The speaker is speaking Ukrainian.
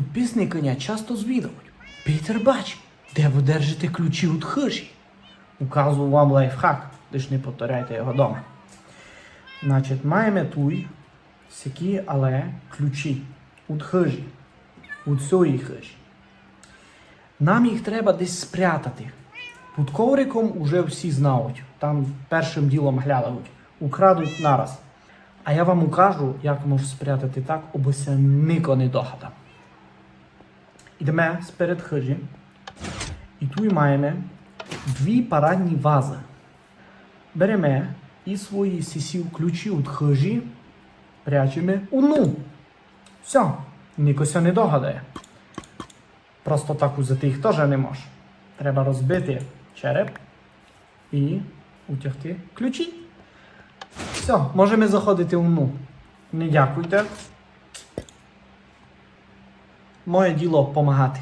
підписники часто звідають. Пітер бач, де ви держите ключі від хижі. Указую вам лайфхак, лиш не повторяйте його вдома. Значить, маємо туй сякі, але ключі від хижі. Від цієї хижі. Нам їх треба десь спрятати. Під ковриком уже всі знають. Там першим ділом глянуть. Украдуть нараз. А я вам укажу, як можу спрятати так, обося ніко не догадав. Йдемо сперед хижі. І тут маємо дві парадні вази. Беремо і свої сісів ключі від хижі, прячемо у ну. Все, нікося не догадає. Просто так узяти їх теж не може. Треба розбити череп і утягти ключі. Все, можемо заходити у ну. Не дякуйте. Моє діло допомагати.